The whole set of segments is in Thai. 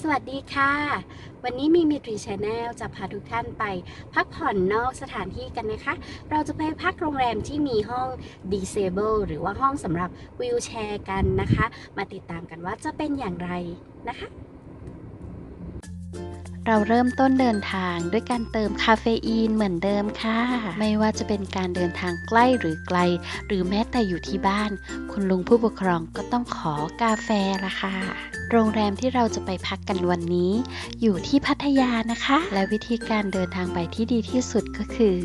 สวัสดีค่ะ วันนี้มีมิตรีชาแนลจะพาทุกท่านไป พักผ่อนนอกสถานที่กันนะคะ เราจะไปพักโรงแรมที่มีห้อง Disable หรือว่าห้องสำหรับวิวแชร์กันนะคะ มาติดตามกันว่าจะเป็นอย่างไรนะคะเราเริ่มต้นเดินทางด้วยการเติมคาเฟอีนเหมือนเดิมค่ะ ไม่ว่าจะเป็นการเดินทางใกล้หรือไกล หรือแม้แต่อยู่ที่บ้าน คุณลุงผู้ปกครองก็ต้องขอกาแฟละค่ะ โรงแรมที่เราจะไปพักกันวันนี้ อยู่ที่พัทยานะคะ และวิธีการเดินทางไปที่ดีที่สุดก็คือ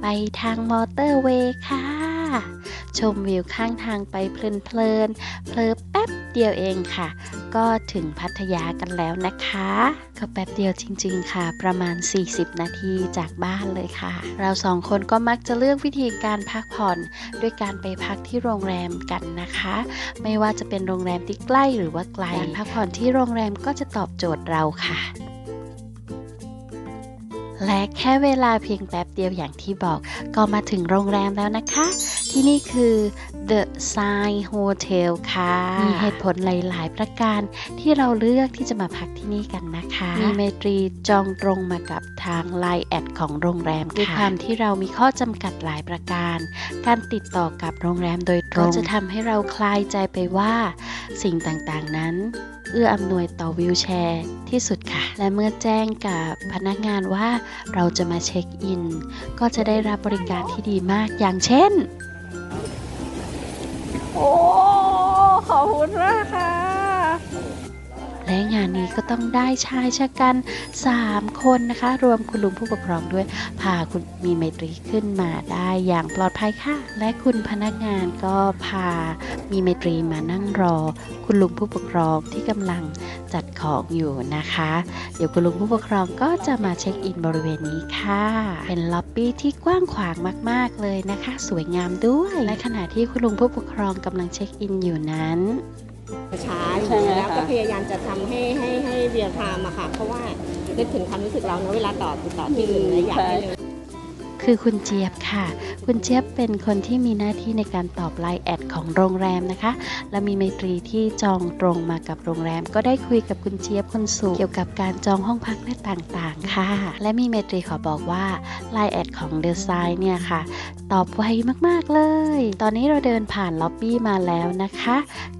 ไปทางมอเตอร์เวย์ค่ะ ชมวิวข้างทางไปเพลินเพลินๆเพลิแป๊บเดียวเองค่ะ ก็ถึงพัทยากันแล้วนะคะ ก็แป๊บเดียวจริง ๆ ค่ะ ประมาณ 40 นาทีจากบ้านเลยค่ะ เราสองคนก็มักจะเลือกวิธีการพักผ่อนด้วยการไปพักที่โรงแรมกันนะคะ ไม่ว่าจะเป็นโรงแรมที่ใกล้หรือว่าไกลการพักผ่อนที่โรงแรมก็จะตอบโจทย์เราค่ะและแค่เวลาเพียงแป๊บเดียวอย่างที่บอก ก็มาถึงโรงแรมแล้วนะคะ ที่นี่คือ The Sign Hotel ค่ะ มีเหตุผลหลาย ๆ ประการที่เราเลือกที่จะมาพักที่นี่กันนะคะ มีเมตรีจองตรงมากับทาง Line แอดของโรงแรมค่ะด้วยความที่เรามีข้อจำกัดหลายประการ การติดต่อกับโรงแรมโดยตรงก็จะทำให้เราคลายใจไปว่าสิ่งต่าง ๆ นั้นเอื้ออำนวยต่อวิวแชร์ ที่สุดค่ะ และเมื่อแจ้งกับพนักงานว่าเราจะมาเช็คอิน ก็จะได้รับบริการที่ดีมากอย่างเช่น โอ้ขอบคุณมากค่ะ และงานนี้ก็ต้องได้ชายชะกัน 3 คนนะคะ รวมคุณลุงผู้ปกครองด้วย พาคุณมีไมตรีขึ้นมาได้อย่างปลอดภัยค่ะ และคุณพนักงานก็พามีไมตรีมานั่งรอ คุณลุงผู้ปกครองที่กำลังจัดของอยู่นะคะ เดี๋ยวคุณลุงผู้ปกครองก็จะมาเช็คอินบริเวณนี้ค่ะ เป็นล็อบบี้ที่กว้างขวางมาก ๆ เลยนะคะ สวยงามด้วย และขณะที่คุณลุงผู้ปกครองกำลังเช็คอินอยู่นั้น ช้าอยู่ใช่ไหมแล้วคะก็พยายามจะทำให้ให้ให้เรียลไทม์อะค่ะ เพราะว่านึกถึงความรู้สึกเราเนอะเวลาต่อติดต่อที่อื่นแล้วอยากให้เร็ว คือคุณเจี๊ยบค่ะ คุณเจี๊ยบเป็นคนที่มีหน้าที่ในการตอบไลน์แอดของโรงแรมนะคะ และมีไมตรีที่จองตรงมากับโรงแรม ก็ได้คุยกับคุณเจี๊ยบคนสูงเกี่ยวกับการจองห้องพักและต่างๆ ค่ะ และมีไมตรีขอบอกว่าไลน์แอดของเดอะไซน์เนี่ยค่ะ ตอบไวมากๆเลย ตอนนี้เราเดินผ่านล็อบบี้มาแล้วนะคะ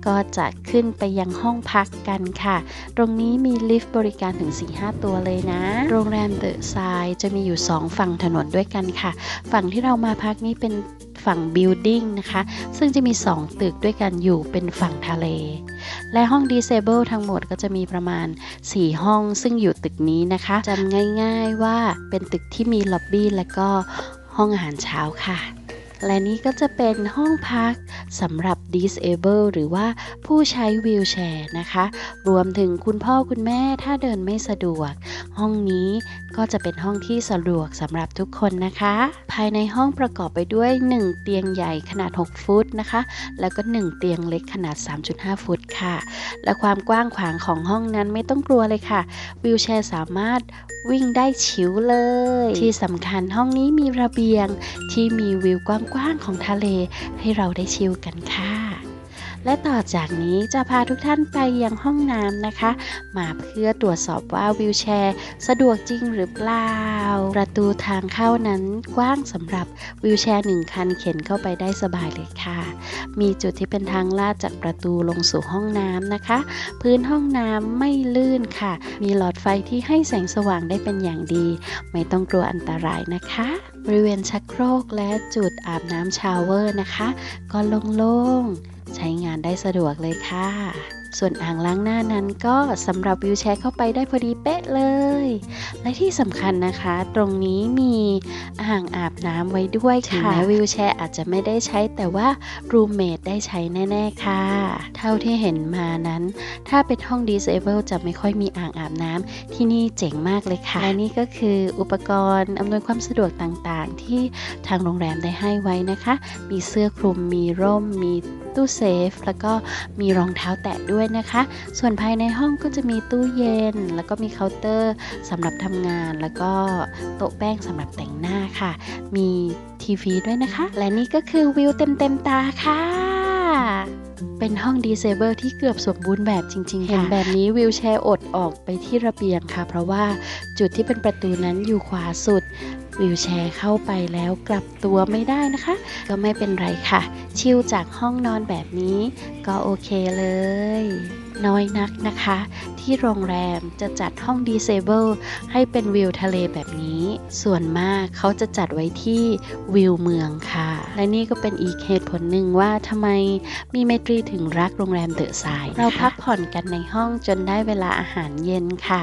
ก็จะขึ้นไปยังห้องพักกันค่ะ ตรงนี้มีลิฟต์บริการถึง 4-5 ตัวเลยนะ โรงแรมเดอะไซน์จะมีอยู่ 2 ฝั่งถนนด้วยกันค่ะ ฝั่งที่เรามาพักนี้เป็นฝั่งบิลดิ้งนะคะ ซึ่งจะมี 2 ตึกด้วยกันอยู่เป็นฝั่งทะเล และห้อง Disable ทั้งหมดก็จะมีประมาณ 4 ห้องซึ่งอยู่ตึกนี้นะคะจำง่ายๆว่าเป็นตึกที่มีล็อบบี้และก็ห้องอาหารเช้าค่ะ และนี่ก็จะเป็นห้องพักสำหรับ disable หรือว่าผู้ใช้วีลแชร์นะคะ รวมถึงคุณพ่อคุณแม่ถ้าเดินไม่สะดวก ห้องนี้ก็จะเป็นห้องที่สะดวกสำหรับทุกคนนะคะ ภายในห้องประกอบไปด้วย 1 เตียงใหญ่ขนาด 6 ฟุตนะคะ แล้วก็ 1 เตียงเล็กขนาด 3.5 ฟุตค่ะ และความกว้างขวางของห้องนั้นไม่ต้องกลัวเลยค่ะวีลแชร์สามารถวิ่งได้ชิวเลย ที่สำคัญห้องนี้มีระเบียงที่มีวิวกว้างกว้างๆของทะเลให้เราได้ชิลกันค่ะ และต่อจากนี้จะพาทุกท่านไปยังห้องน้ำนะคะ มาเพื่อตรวจสอบว่าวิวแชร์ สะดวกจริงหรือเปล่า ประตูทางเข้านั้นกว้างสำหรับวิวแชร์หนึ่งคันเข็นเข้าไปได้สบายเลยค่ะ มีจุดที่เป็นทางลาดจากประตูลงสู่ห้องน้ำนะคะ พื้นห้องน้ำไม่ลื่นค่ะ มีหลอดไฟที่ให้แสงสว่างได้เป็นอย่างดี ไม่ต้องกลัวอันตรายนะคะ บริเวณชักโครกและจุดอาบน้ำชาวเวอร์นะคะ ก็โล่งๆ ใช้งานได้สะดวกเลยค่ะ ส่วนอ่างล้างหน้านั้นก็สำหรับวิวแชร์เข้าไปได้พอดีเป๊ะเลย และที่สำคัญนะคะ ตรงนี้มีอ่างอาบน้ำไว้ด้วยค่ะ ถึงแม้วิวแชร์อาจจะไม่ได้ใช้แต่ว่ารูมเมทได้ใช้แน่ ๆ ค่ะ เท่าที่เห็นมานั้น ถ้าเป็นห้อง disable จะไม่ค่อยมีอ่างอาบน้ำที่นี่เจ๋งมากเลยค่ะ และนี่ก็คืออุปกรณ์อำนวยความสะดวกต่างๆ ที่ทางโรงแรมได้ให้ไว้นะคะ มีเสื้อคลุม มีร่ม มี ตู้เซฟ แล้วก็มีรองเท้าแตะด้วยนะคะ ส่วนภายในห้องก็จะมีตู้เย็น แล้วก็มีเคาน์เตอร์สำหรับทำงาน แล้วก็โต๊ะแป้งสำหรับแต่งหน้าค่ะ มีทีวีด้วยนะคะ และนี่ก็คือวิวเต็มๆตาค่ะเป็นห้องดีเซเบิลที่เกือบสมบูรณ์แบบจริง ๆ เห็นแบบนี้วิวแชร์อดออกไปที่ระเบียงค่ะ เพราะว่าจุดที่เป็นประตูนั้นอยู่ขวาสุด วิวแชร์เข้าไปแล้วกลับตัวไม่ได้นะคะ ก็ไม่เป็นไรค่ะ ชิลจากห้องนอนแบบนี้ ก็โอเคเลยน้อยนักนะคะ ที่โรงแรมจะจัดห้องดีเซเบิลให้เป็นวิวทะเลแบบนี้ ส่วนมากเขาจะจัดไว้ที่วิวเมืองค่ะ และนี่ก็เป็นอีกเหตุผลหนึ่งว่าทำไมมีไมตรีถึงรักโรงแรมเดอะไซน์เราพักผ่อนกันในห้องจนได้เวลาอาหารเย็นค่ะ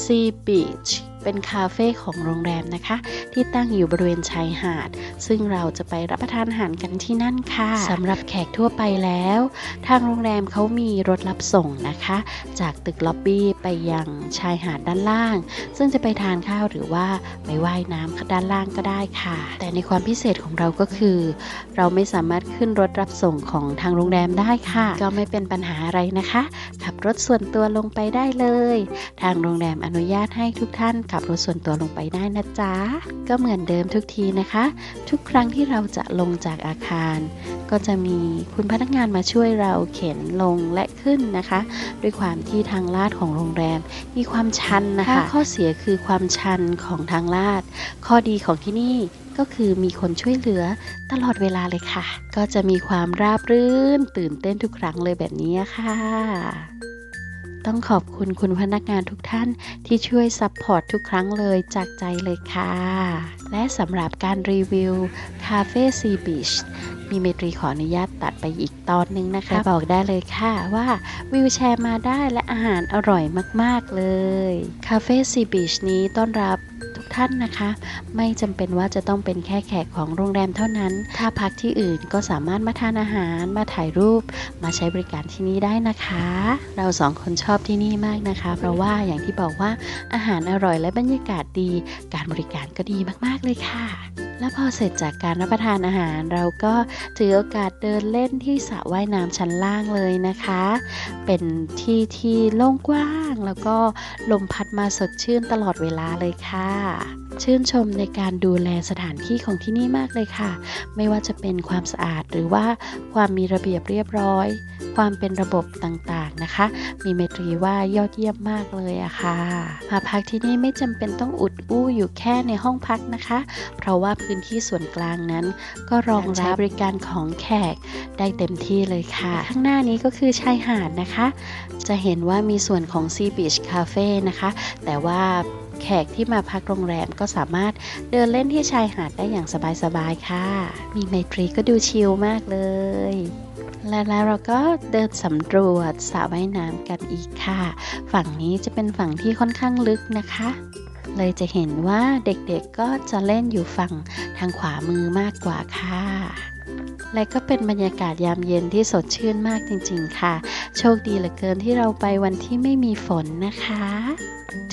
Sea Beach เป็นคาเฟ่ของโรงแรมนะคะ ที่ตั้งอยู่บริเวณชายหาด ซึ่งเราจะไปรับประทานอาหารกันที่นั่นค่ะสำหรับแขกทั่วไปแล้ว ทางโรงแรมเขามีรถรับส่งนะคะ จากตึกล็อบบี้ไปยังชายหาดด้านล่าง ซึ่งจะไปทานข้าวหรือว่าไปว่ายน้ำด้านล่างก็ได้ค่ะ แต่ในความพิเศษของเราก็คือ เราไม่สามารถขึ้นรถรับส่งของทางโรงแรมได้ค่ะ ก็ไม่เป็นปัญหาอะไรนะคะ ขับรถส่วนตัวลงไปได้เลย ทางโรงแรมอนุญาตให้ทุกท่านขับรถส่วนตัวลงไปได้นะจ๊ะก็เหมือนเดิมทุกทีนะคะ ทุกครั้งที่เราจะลงจากอาคาร ก็จะมีคุณพนักงานมาช่วยเราเข็นลงและขึ้นนะคะด้วยความที่ทางลาดของโรงแรมมีความชันนะคะ ข้อเสียคือความชันของทางลาด ข้อดีของที่นี่ก็คือมีคนช่วยเหลือตลอดเวลาเลยค่ะ ก็จะมีความราบรื่นตื่นเต้นทุกครั้งเลยแบบนี้ค่ะ ต้องขอบคุณคุณพนักงานทุกท่านที่ช่วยซัพพอร์ตทุกครั้งเลยจากใจเลยค่ะ และสำหรับการรีวิวคาเฟ่ซีบีชมีเมตรีขออนุญาตตัดไปอีกตอนหนึงนะคะ บอกได้เลยค่ะว่าวิวแชร์มาได้และอาหารอร่อยมาก ๆ เลย คาเฟ่ซีบีชนี้ต้อนรับ ท่านนะคะ ไม่จำเป็นว่าจะต้องเป็นแค่แขกของโรงแรมเท่านั้น ถ้าพักที่อื่นก็สามารถมาทานอาหารมาถ่ายรูป มาใช้บริการที่นี่ได้นะคะ เราสองคนชอบที่นี่มากนะคะ เพราะว่าอย่างที่บอกว่าอาหารอร่อยและบรรยากาศดี การบริการก็ดีมากๆเลยค่ะ และพอเสร็จจากการรับประทานอาหาร เราก็ถือโอกาสเดินเล่นที่สระว่ายน้ำชั้นล่างเลยนะคะ เป็นที่ที่โล่งกว้าง แล้วก็ลมพัดมาสดชื่นตลอดเวลาเลยค่ะ ชื่นชมในการดูแลสถานที่ของที่นี่มากเลยค่ะ ไม่ว่าจะเป็นความสะอาดหรือว่าความมีระเบียบเรียบร้อย ความเป็นระบบต่างๆนะคะ มีเมตรีว่ายอดเยี่ยมมากเลยอะค่ะ มาพักที่นี่ไม่จำเป็นต้องอุดอู้อยู่แค่ในห้องพักนะคะ เพราะว่าพื้นที่ส่วนกลางนั้น ก็รองรับบริการของแขกได้เต็มที่เลยค่ะ ข้างหน้านี้ก็คือชายหาดนะคะ จะเห็นว่ามีส่วนของ Sea Beach Cafe นะคะ แต่ว่า แขกที่มาพักโรงแรมก็สามารถเดินเล่นที่ชายหาดได้อย่างสบายๆค่ะ มีไมตรีก็ดูชิลมากเลย และแล้วเราก็เดินสำรวจสระว่ายน้ำกันอีกค่ะ ฝั่งนี้จะเป็นฝั่งที่ค่อนข้างลึกนะคะ เลยจะเห็นว่าเด็กๆก็จะเล่นอยู่ฝั่งทางขวามือมากกว่าค่ะและก็เป็นบรรยากาศยามเย็นที่สดชื่นมากจริงๆค่ะ โชคดีเหลือเกินที่เราไปวันที่ไม่มีฝนนะคะ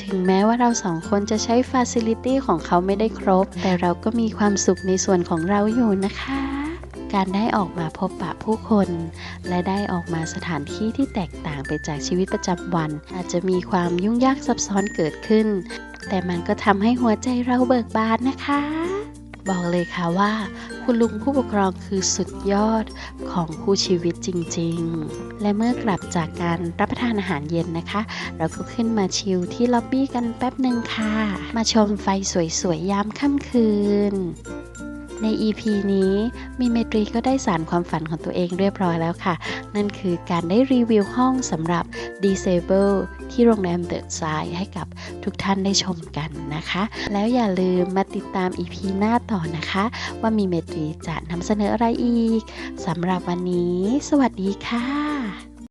ถึงแม้ว่าเราสองคนจะใช้ฟาซิลิตี้ของเขาไม่ได้ครบ แต่เราก็มีความสุขในส่วนของเราอยู่นะคะ การได้ออกมาพบปะผู้คน และได้ออกมาสถานที่ที่แตกต่างไปจากชีวิตประจำวัน อาจจะมีความยุ่งยากซับซ้อนเกิดขึ้น แต่มันก็ทำให้หัวใจเราเบิกบานนะคะ บอกเลยค่ะว่า คุณลุงผู้ปกครองคือสุดยอดของคู่ชีวิตจริงๆ และเมื่อกลับจากการรับประทานอาหารเย็นนะคะ เราก็ขึ้นมาชิลที่ล็อบบี้กันแป๊บหนึ่งค่ะ มาชมไฟสวยๆยามค่ำคืน ใน EP นี้มีเมตรีก็ได้สารความฝันของตัวเองเรียบร้อยแล้วค่ะ นั่นคือการได้รีวิวห้องสำหรับ Disable ที่โรงแรมเดอะไซให้กับทุกท่านได้ชมกันนะคะ แล้วอย่าลืมมาติดตาม EP หน้าต่อนะคะ ว่ามีเมตรีจะนำเสนออะไรอีกสำหรับวันนี้ สวัสดีค่ะ